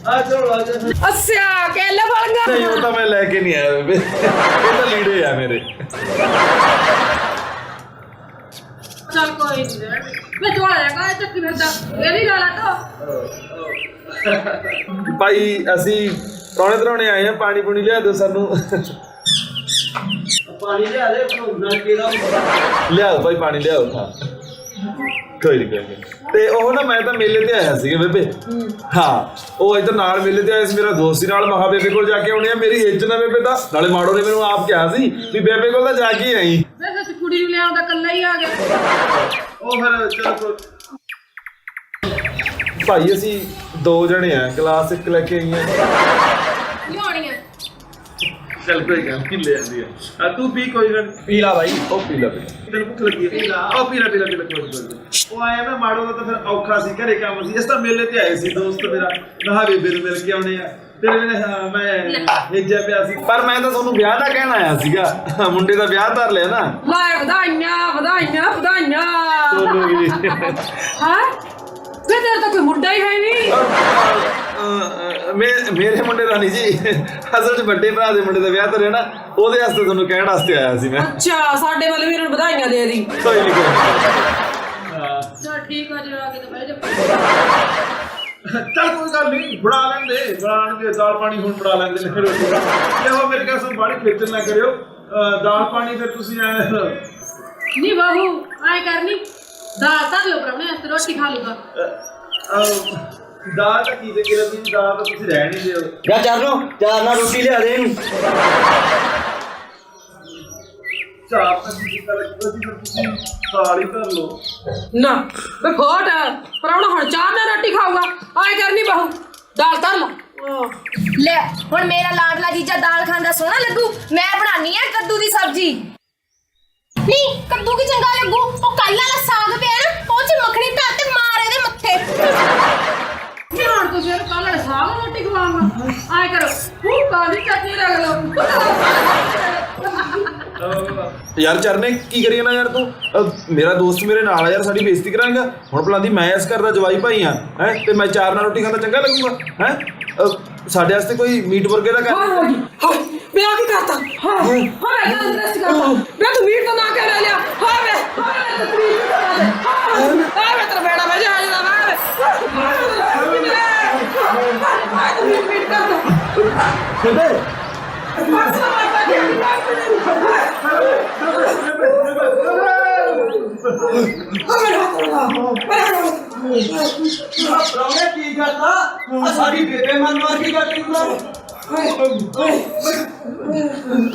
ਆ ਚਲੋ ਆ ਜਾ। ਅੱਛਾ ਕੇਲੇ ਫਲਗਾ ਨਹੀਂ ਉਹ ਤਾਂ ਮੈਂ ਲੈ ਕੇ ਨਹੀਂ ਆਇਆ ਬੇਬੇ। ਇਹ ਤਾਂ ਲੀੜੇ ਆ ਮੇਰੇ। ਚੱਲ ਕੋਈ ਨਹੀਂ ਮੈਂ ਜੋੜਾ ਜਾਗਾ ਇਹ ਚੱਕੀ ਫਿਰਦਾ ਇਹ ਵੀ ਗਾਲਾ ਤਾਂ। ਭਾਈ ਅਸੀਂ ਪਰੌਣੇ ਤਰਾਉਣੇ ਆਏ ਆ ਪਾਣੀ ਪੂਣੀ ਲਿਆ ਦਿਓ ਸਾਨੂੰ। ਪਾਣੀ ਲਿਆ ਦੇ ਭੁੰਨਾ ਕਿਹਦਾ ਲਿਆਓ ਭਾਈ ਪਾਣੀ ਲਿਆਓ ਹਾਂ। ਕੋਈ ਨਹੀਂ ਕੋਈ ਨੀ। ਤੇ ਉਹ ਨਾ ਮੈਂ ਤਾਂ ਮੇਲੇ ਤੇ ਆਇਆ ਸੀਗਾ ਬੇਬੇ। ਹਾਂ ਉਹ ਇੱਧਰ ਨਾਲ ਮੇਲੇ ਤੇ ਆਇਆ ਸੀ ਮੇਰਾ ਦੋਸਤ ਸੀ ਨਾਲ ਮਹਾ ਬੇਬੇ ਕੋਲ ਜਾ ਕੇ ਆਉਣੇ ਆ। ਮੇਰੀ ਇੱਜ਼ਤ ਨਾ ਬੇਬੇ ਦਾ ਨਾਲੇ ਮਾੜੋ ਨੇ ਮੈਨੂੰ ਆਪ ਕਿਹਾ ਸੀ ਵੀ ਬੇਬੇ ਕੋਲ ਤਾਂ ਜਾ ਕੇ ਆਈ। ਮੈਂ ਕੁੜੀ ਨੂੰ ਲਿਆਉਂਦਾ ਕੱਲਾ ਹੀ ਆ ਗਿਆ। ਉਹ ਫਿਰ ਚਲੋ ਭਾਈ ਅਸੀਂ ਦੋ ਜਣੇ ਆ ਕਲਾਸ ਇੱਕ ਲੈ ਕੇ ਆਈਆਂ ਲਿਆਉਣੀਆਂ। ਚੱਲ ਕੋਈ ਗੱਲ ਨਹੀਂ ਲੈ ਆਂਦੀ ਆ। ਤੂੰ ਵੀ ਕੋਈ ਗੱਲ ਪੀ ਲਾ ਭਾਈ ਉਹ ਪੀ ਲਾ ਪੀ ਲਾ। ਤੈਨੂੰ ਭੁੱਖ ਲੱਗੀ ਹੈ ਪੀ ਲਾ। ਉਹ ਪੀ ਲਾ ਪੀ ਲਾ ਪੀ ਲਾ ਕੋਈ ਗੱਲ ਨੀ। ਉਹ ਆਇਆ ਮੈਂ ਮਾੜੋ ਦਾ ਤਾਂ ਫਿਰ ਔਖਾ ਸੀ ਘਰੇ ਕੰਮ ਸੀ। ਇਸ ਤਾਂ ਮੇਲੇ ਤੇ ਆਏ ਸੀ ਦੋਸਤ ਮੇਰਾ। ਨਹਾ ਬੇਬੇ ਨੂੰ ਮਿਲ ਕੇ ਆਉਣੇ ਆ। ਤੇਰੇ ਵੇਲੇ ਹਾਂ, ਮੈਂ ਭੇਜਿਆ ਪਿਆ ਸੀ। ਪਰ ਮੈਂ ਤਾਂ ਤੁਹਾਨੂੰ ਵਿਆਹ ਦਾ ਕਹਿਣ ਆਇਆ ਸੀਗਾ। ਮੁੰਡੇ ਦਾ ਵਿਆਹ ਧਰ ਲਿਆ ਨਾ। ਲੈ ਵਧਾਈਆਂ ਵਧਾਈਆਂ ਵਧਾਈਆਂ। ਹਾਂ? ਵੇ ਤੇਰਾ ਤਾਂ ਕੋਈ ਮੁੰਡਾ ਹੀ ਹੈ ਨਹੀਂ। ਮੇਰੇ ਮੁੰਡੇ ਦਾ ਨਹੀਂ ਜੀ। ਅਸਲ 'ਚ ਵੱਡੇ ਭਰਾ ਦੇ ਮੁੰਡੇ ਦਾ ਵਿਆਹ ਧਰਿਆ ਨਾ ਉਹਦੇ ਵਾਸਤੇ ਤੁਹਾਨੂੰ ਕਹਿਣ ਵਾਸਤੇ ਆਇਆ ਸੀ ਮੈਂ। ਅੱਛਾ ਸਾਡੇ ਵੱਲ ਵੀ ਇਹਨਾਂ ਨੂੰ ਵਧਾਈਆਂ ਦੇ ਦੀ। ਕੋਈ ਨਹੀਂ ਕੋਈ ਨਹੀਂ ਚਲ ਠੀਕ ਆ ਜੀ ਆ ਕੇ ਤਾਂ ਬਹਿ ਜਾ। ਚੱਲ ਕੋਈ ਗੱਲ ਨਹੀਂ ਬਣਾ ਲੈਂਦੇ ਬਣਾਣਗੇ ਦਾਲ ਪਾਣੀ ਹੁਣ ਬਣਾ ਲੈਂਦੇ ਨੇ ਤੇ ਉਹ ਮੇਰੇ ਕੋਲ ਸਭ ਬਾੜੀ ਖੇਚਲ ਨਾ ਕਰਿਓ। ਅਹ ਦਾਲ ਪਾਣੀ ਫਿਰ ਤੁਸੀਂ ਐ ਨਹੀਂ ਬਾਹੂ ਐ ਕਰਨੀ ਦਾਲ ਤਾਂ ਦਿਓ ਪ੍ਰਾਹੁਣੇ ਵਾਸਤੇ ਰੋਟੀ ਖਾ ਲੂਗਾ ਦਾਲ ਤਾਂ ਕੀ ਦੇ ਕੇ ਰਵੀ ਦਾਲ ਤਾਂ ਤੁਸੀਂ ਰਹਿਣ ਹੀ ਦਿਓ। ਜਾ ਚਰਨੋ ਚਾਰ ਨਾਲ ਰੋਟੀ ਲਿਆ ਦੇ ਇਹਨੂੰ। ਚਾਹ ਤਾਂ ਕੀ ਗੱਲ ਕੀਤੀ ਫਿਰ ਤੁਸੀਂ ਦਾਲ ਹੀ ਧਰ ਲਓ। ਨਾ ਵੇ ਖੋਟ ਪ੍ਰਾਹੁਣਾ ਹੁਣ ਚਾਹ ਨਾਲ ਰੋਟੀ ਖਾਊਗਾ। ਐ ਕਰਨੀ ਬਾਹੂ ਦਾਲ ਧਰ ਲਾ। ਲੈ ਹੁਣ ਮੇਰਾ ਲਾਡਲਾ ਜੀਜਾ ਦਾਲ ਖਾਂਦਾ ਸੋਹਣਾ ਲੱਗੂ ਮੈਂ ਬਣਾਨੀ ਆ ਕੱਦੂ ਦੀ ਸਬਜ਼ੀ। ਨਹੀਂ ਕੱਦੂ ਕੀ ਚੰਗਾ ਲੱਗੂ? ਉਹ ਕੱਲ ਵਾਲਾ ਸਾਗ ਪਿਆ ਨਾ ਉਹ ਚ ਮੱਖਣੀ ਧਰ ਤੇ ਮਾਰ ਇਹਦੇ ਮੱਥੇ। ਕੀ ਹੁਣ ਤੁਸੀਂ ਇਹਨੂੰ ਕੱਲ ਸਾਗ ਰੋਟੀ ਖਵਾਉਂਗਾ ਐ ਕਰੋ ਉਹ ਕਾਲੀ ਚਟਨੀ ਰਗ ਲਓ। ਯਾਰ ਚਰਨੇ ਕੀ ਕਰੀ ਨਾ ਯਾਰ ਤੂੰ? ਅਹ ਮੇਰਾ ਦੋਸਤ ਮੇਰੇ ਨਾਲ ਆ ਯਾਰ ਸਾਡੀ ਬੇਇੱਜ਼ਤੀ ਕਰਾਂਗਾ। ਹੁਣ ਭਲਾ ਦੀ ਮੈਂ ਇਸ ਘਰ ਦਾ ਜਵਾਈ ਭਾਈ ਆ ਹੈ? ਤੇ ਮੈਂ ਚਾਰ ਨਾਲ ਰੋਟੀ ਖਾਂਦਾ ਚੰਗਾ ਲੱਗੂਗਾ ਹੈ? ਸਾਡੇ ਵਾਸਤੇ ਕੋਈ ਮੀਟ ਬਰਗਰ ਦਾ ਕਰ ਹਾਂ ਹੋ ਗਈ ਹਾਂ ਮੈਂ ਆ ਕੀ ਕਰਤਾ? ਹਾਂ ਹਾਂ ਮੈਂ ਗੱਲ ਰੈਸਟ ਕਰਤਾ। ਮੈਂ ਤੂੰ ਮੀਟ ਤਾਂ ਨਾ ਕੇ ਲੈ ਲਿਆ? ਹਾਂ ਮੈਂ ਹਾਂ ਮੈਂ ਤੂੰ ਮੀਟ ਤਾਂ ਨਾ ਦੇ। ਹਾਂ ਮੈਂ ਤੇਰਾ ਬੇੜਾ ਮੈਂ ਜਾ ਜਾ ਮੈਂ ਹਾਂ ਤੂੰ ਮੀਟ ਕਰਤਾ। ਬੇਬੇ ਪ੍ਰਾਹੁਣੇ ਕੀ ਕਰਦਾ ਆ ਸਾਡੀ ਬੇਬੇ ਮਨ ਮਾਰ ਕੀ ਕਰਦੀ ਤੂੰ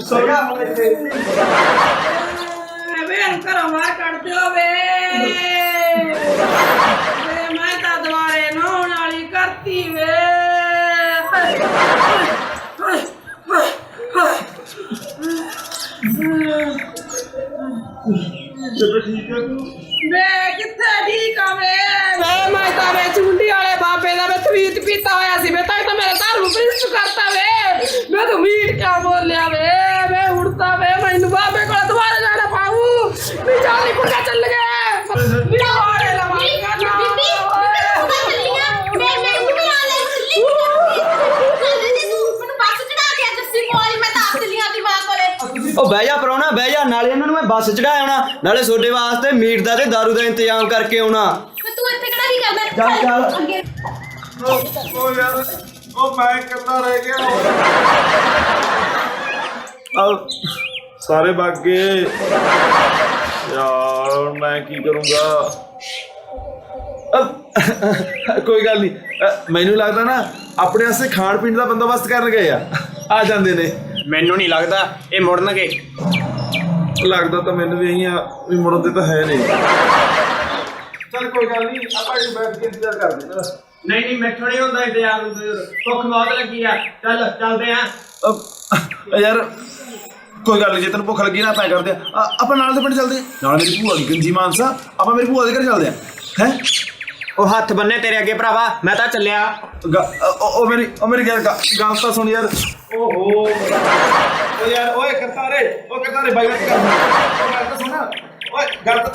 ਸੋਇਆ ਹੁਣ ਇੱਥੇ ਵੇ ਘਰੋਂ ਬਾਹਰ ਕੱਢ ਦਿਓ ਵੇ ਮੈਂ ਤਾਂ ਦੁਆਰੇ ਨਹਾਉਣ ਵਾਲੀ ਕਰਤੀ ਵੇ ਹਾਏ, ਹਾਏ, ਹਾਏ, ਹਾਏ। ਬੇਬੇ ਠੀਕ ਹੈ। ਤੂੰ ਵੇ ਕਿੱਥੇ ਠੀਕ ਆ ਵੇ? ਵੇ ਮੈਂ ਤਾਂ ਮੈਂ ਚੁੰਡੀ ਵਾਲੇ ਬਾਬੇ ਦਾ ਮੈਂ ਤਵੀਤ ਪੀਤਾ ਹੋਇਆ ਸੀ ਮੈਂ ਤਾਂ ਇਹ ਤਾਂ ਮੇਰੇ ਘਰ ਨੂੰ ਪ੍ਰਿੰਸ ਕਰਤਾ ਵੇ। ਮੈਂ ਤੂੰ ਮੀਟ ਕਿਆ ਬੋਲਿਆ ਵੇ ਮੈਂ ਉੜਤਾ ਵੇ, ਮੈਨੂੰ ਬਾਬੇ ਕੋਲ ਦੁਬਾਰਾ ਜਾਣਾ ਪਾਉ ਨੀ ਜਾਲੀ ਕੁੜਕਾ ਚੱਲ ਗਿਆ ਨੀ ਮਾਰੇ ਲਾ ਬੀਬੀ ਬੀਬੀ ਮੈਂ ਚੱਲੀਆਂ ਮੈਂ ਮੈਂ ਮੁੰਡੇ ਆ ਲੈ ਚੱਲੀ ਚੱਲੀ ਤੇ ਤੂੰ ਮੈਨੂੰ ਬੱਸ ਚੜਾ ਕੇ ਜੱਸੀ ਮੋਲ ਮੈਂ ਤਾਂ ਆਪ ਚੱਲੀਆਂ ਦੀ ਮਾਂ ਕੋਲੇ ਉਹ ਬਹਿ ਜਾ ਪ੍ਰਾਹੁਣਾ ਬਹਿ ਜਾ ਨਾਲੇ ਇਹਨਾਂ ਨੂੰ ਮੈਂ ਬੱਸ ਚੜਾਇਆ ਆਉਣਾ ਨਾਲੇ ਤੁਹਾਡੇ ਵਾਸਤੇ ਮੀਟ ਦਾ ਤੇ ਦਾਰੂ ਦਾ ਇੰਤਜ਼ਾਮ ਕਰਕੇ ਆਉਣਾ। ਤੇ ਤੂੰ ਇੱਥੇ ਕਿਹੜਾ ਕੀ ਕਰਦਾ? ਚੱਲ, ਚੱਲ। ਅੱਗੇ। ਉਹ ਯਾਰ ਉਹ ਮੈਂ ਕਿੱਦਾਂ ਰਹਿ ਗਿਆ? ਆ ਸਾਰੇ ਬਾਗੇ ਯਾਰ ਹੁਣ ਮੈਂ ਕੀ ਕਰੂੰਗਾ? ਕੋਈ ਗੱਲ ਨਹੀਂ ਮੈਨੂੰ ਲੱਗਦਾ ਨਾ ਆਪਣੇ ਵਾਸਤੇ ਖਾਣ ਪੀਣ ਦਾ ਬੰਦੋਬਸਤ ਕਰਨ ਗਏ ਆ। ਆ ਜਾਂਦੇ ਨੇ। ਮੈਨੂੰ ਨਹੀਂ ਲੱਗਦਾ ਇਹ ਮੁੜਨਗੇ। ਲੱਗਦਾ ਤਾਂ ਮੈਨੂੰ ਵੀ ਇਹੀ ਆ ਵੀ ਮੁੜਨ ਤੇ ਤਾਂ ਹੈ ਨਹੀਂ। ਚਲ ਕੋਈ ਗੱਲ ਨਹੀਂ ਆਪਾਂ ਇਹ ਬੈਠ ਕੇ ਇੰਤਜ਼ਾਰ ਕਰਦੇ ਹਾਂ। ਨਹੀਂ ਨਹੀਂ ਮੈਥੋਂ ਨਹੀਂ ਹੁੰਦਾ ਇੰਤਜ਼ਾਰ ਭੁੱਖ ਬਹੁਤ ਲੱਗੀ ਆ। ਚੱਲ ਚੱਲਦੇ ਆ ਅਬ ਯਾਰ ਕੋਈ ਗੱਲ ਨਹੀਂ ਜੇ ਤੈਨੂੰ ਭੁੱਖ ਲੱਗੀ ਨਾ ਆਪਾਂ ਕਰਦੇ ਆ ਆ- ਆਪਾਂ ਨਾਲ ਦੇ ਪਿੰਡ ਚੱਲਦੇ ਆ। ਨਾਲ ਮੇਰੀ ਭੂਆ ਦੀ ਗੰਜੀ ਮਾਨਸਾ ਆਪਾਂ ਮੇਰੀ ਭੂਆ ਦੇ ਘਰ ਚੱਲਦੇ ਆ ਹੈ? ਉਹ ਹੱਥ ਬੰਨੇ ਤੇਰੇ ਅੱਗੇ ਭਰਾਵਾ ਮੈਂ ਤਾਂ ਚੱਲਿਆ ਉਹ ਮੇਰੀ ਉਹ ਮੇਰੀ ਗੱਲ ਗੱਲ ਤਾਂ ਸੁਣ ਯਾਰ ਓਹੋ ਓ ਯਾਰ ਓਏ ਕਰਤਾਰੇ ਓ ਕਰਤਾਰੇ ਬਾਈ ਬੈਠ ਕੇ ਗੱਲ ਸੁਣ। ਓ ਗੱਲ ਤਾਂ ਸੁਣ ਓਏ ਗੱਲ ਤਾਂ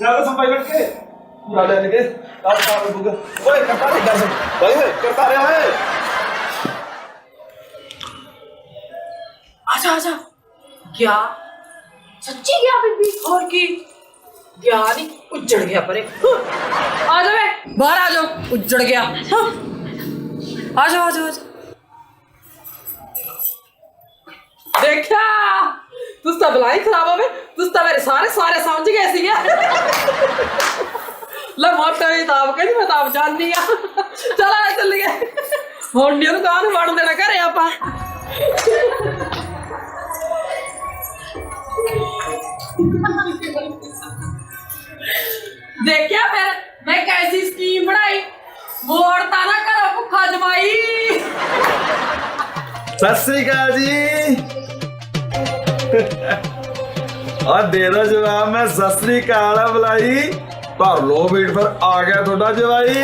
ਗੱਲ ਤਾਂ ਸੁਣ ਬਾਈ ਬੈਠ ਕੇ ਪੂਰਾ ਲੈ ਲਗੇ ਆ ਸਾਹ ਬੁੱਗ ਓਏ ਕਰਤਾਰੇ ਗੱਲ ਸੁਣ ਬਾਈ ਓਏ ਕਰਤਾਰੇ ਓਏ आजा आजा क्या ਸੱਚੀ ਗਿਆ ਬੀਬੀ और की ਗਿਆ ਨਹੀਂ ਉੱਜੜ ਗਿਆ ਪਰੇ। ਆ ਜਾ ਵੇ। ਬਾਹਰ ਆ ਜਾ। ਉੱਜੜ ਗਿਆ। ਆ ਜਾ ਆ ਜਾ ਆ ਜਾ। ਦੇਖਿਆ? ਤੂੰ ਤਾਂ ਬਲਾਈ ਖਰਾਬ ਹੋਵੇ ਤੂੰ ਤਾਂ ਮੇਰੇ ਸਾਰੇ ਸਾਰੇ ਸਮਝ ਗਏ ਸੀਗੇ। ਲੈ ਮੋਟਾ ਵੀ ਤਾਪ ਕਹਿੰਦੀ, ਮੈਂ ਤਾਪ ਜਾਣੀ ਆ। ਚਲ ਆ ਚੱਲੀਏ। ਹੁਣ ਨੀ ਉਹਨੂੰ ਕਾਹਨੂੰ ਵੜਨ ਦੇਣਾ, ਘਰੇ ਆਪਾਂ। ਦੇਖਿਆ ਫਿਰ? ਮੈਂ ਕੈਸੀ ਸਕੀਮ ਬਣਾਈ? ਮੋੜਤਾ ਨਾ ਘਰੋਂ ਭੁੱਖਾ ਜਮਾਈ। ਸਤਿ ਸ੍ਰੀ ਅਕਾਲ ਜੀ। ਆ ਦੇ ਦੋ ਜਵਾਬ, ਮੈਂ ਸਤਿ ਸ੍ਰੀ ਅਕਾਲ ਆ ਬੁਲਾਈ। ਭਰ ਲੋ ਮੀਟ ਫਿਰ ਆ ਗਿਆ ਤੁਹਾਡਾ ਜਵਾਈ।